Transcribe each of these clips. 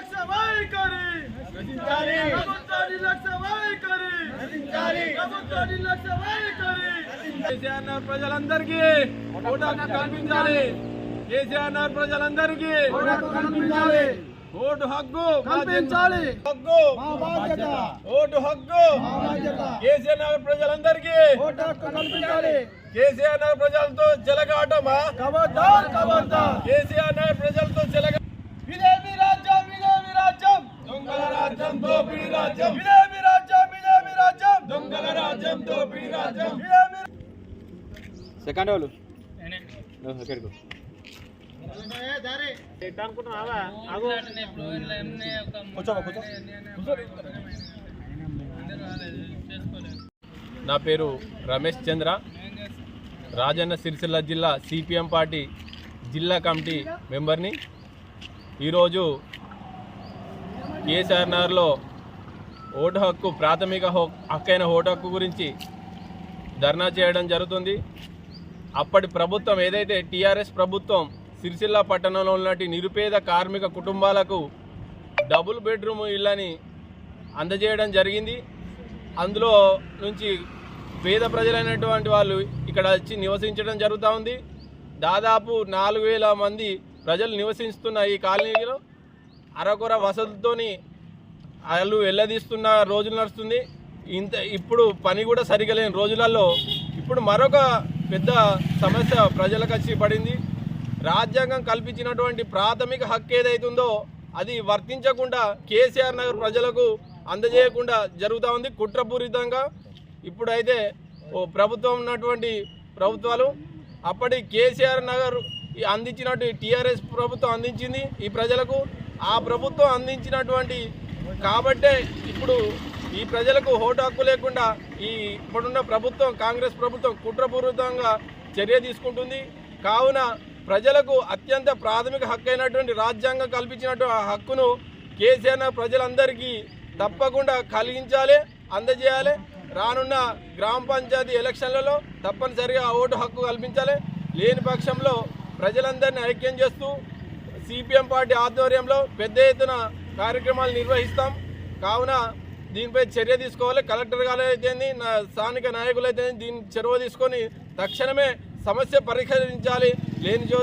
నిర్లక్ష్య వైఖరి. ప్రభుత్వ నిర్లక్ష్య వైఖరి. ప్రభుత్వ నిర్లక్ష్య వైఖరి. కేసీఆర్ ప్రజలందరికీ ఓటు కల్పించాలి. కేసీఆర్ ప్రజలందరికీ కల్పించాలి. ఓటు హక్కు కల్పించాలి. హక్కు ఓటు హక్కు కేసీఆర్ నగర్ ప్రజలందరికీ ఓటు హక్కు కల్పించాలి. కేసీఆర్ నగర్ ప్రజలతో చెలగాటమా కబడ్దార్ కబడ్దార్ కేసీఆర్ నగర్ ప్రజలతో చెలగ ఇదేమి రాజ్యం ఇదేమి రాజ్యం దొంగల రాజ్యం దోపిడి రాజ్యం. ఇదేమి రాజ్యం ఇదేమి రాజ్యం. దొంగల రాజ్యం దోపిడి రాజ్యం. ఇదేమి సెకండ్ వాళ్ళు. ఎక్కడికి నా పేరు రమేష్ చంద్ర. రాజన్న సిరిసిల్ల జిల్లా సిపిఎం పార్టీ జిల్లా కమిటీ మెంబర్ని. ఈరోజు కేసీఆర్ నగర్లో ఓటు హక్కు ప్రాథమిక హక్కు హక్కైన ఓటు హక్కు గురించి ధర్నా చేయడం జరుగుతుంది. అప్పటి ప్రభుత్వం ఏదైతే టీఆర్ఎస్ ప్రభుత్వం సిరిసిల్ల పట్టణంలో ఉన్నటి నిరుపేద కార్మిక కుటుంబాలకు డబుల్ బెడ్రూమ్ ఇళ్ళని అందజేయడం జరిగింది. అందులో నుంచి పేద ప్రజలైనటువంటి వాళ్ళు ఇక్కడ వచ్చి నివసించడం జరుగుతూ ఉంది. దాదాపు నాలుగు వేల మంది ప్రజలు నివసిస్తున్న ఈ కాలనీలో అరకొర వసతులతోని వాళ్ళు వెళ్ళదీస్తున్న రోజులు నడుస్తుంది. ఇంత ఇప్పుడు పని కూడా సరిగా లేని రోజులలో ఇప్పుడు మరొక పెద్ద సమస్య ప్రజలకు వచ్చి పడింది. రాజ్యాంగం కల్పించినటువంటి ప్రాథమిక హక్కు ఏదైతుందో అది వర్తించకుండా కేసీఆర్ నగర్ ప్రజలకు అందజేయకుండా జరుగుతూ ఉంది కుట్రపూరితంగా. ఇప్పుడైతే ఓ ప్రభుత్వం ఉన్నటువంటి ప్రభుత్వాలు అప్పటి కేసీఆర్ నగర్ ఈ అందించినట్టు టీఆర్ఎస్ ప్రభుత్వం అందించింది ఈ ప్రజలకు. ఆ ప్రభుత్వం అందించినటువంటి కాబట్టే ఇప్పుడు ఈ ప్రజలకు ఓటు హక్కు లేకుండా ఈ ఇప్పుడున్న ప్రభుత్వం కాంగ్రెస్ ప్రభుత్వం కుట్రపూరితంగా చర్య తీసుకుంటుంది. కావున ప్రజలకు అత్యంత ప్రాథమిక హక్కు అయినటువంటి రాజ్యాంగం కల్పించినటువంటి ఆ హక్కును కేసీఆర్ ప్రజలందరికీ తప్పకుండా కలిగించాలి అందజేయాలి. రానున్న గ్రామ పంచాయతీ ఎలక్షన్లలో తప్పనిసరిగా ఓటు హక్కు కల్పించాలి. లేని పక్షంలో ప్రజలందరినీ ఐక్యం చేస్తూ సిపిఎం పార్టీ ఆధ్వర్యంలో పెద్ద ఎత్తున కార్యక్రమాలు నిర్వహిస్తాం. కావున దీనిపై చర్య తీసుకోవాలి. కలెక్టర్ గారు అయితే నా స్థానిక నాయకులు అయితే దీన్ని చొరవ తీసుకొని తక్షణమే సమస్య పరిష్కరించాలి లేని చో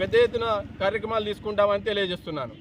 పెద్ద ఎత్తున కార్యక్రమాలు తీసుకుంటామని తెలియజేస్తున్నాను.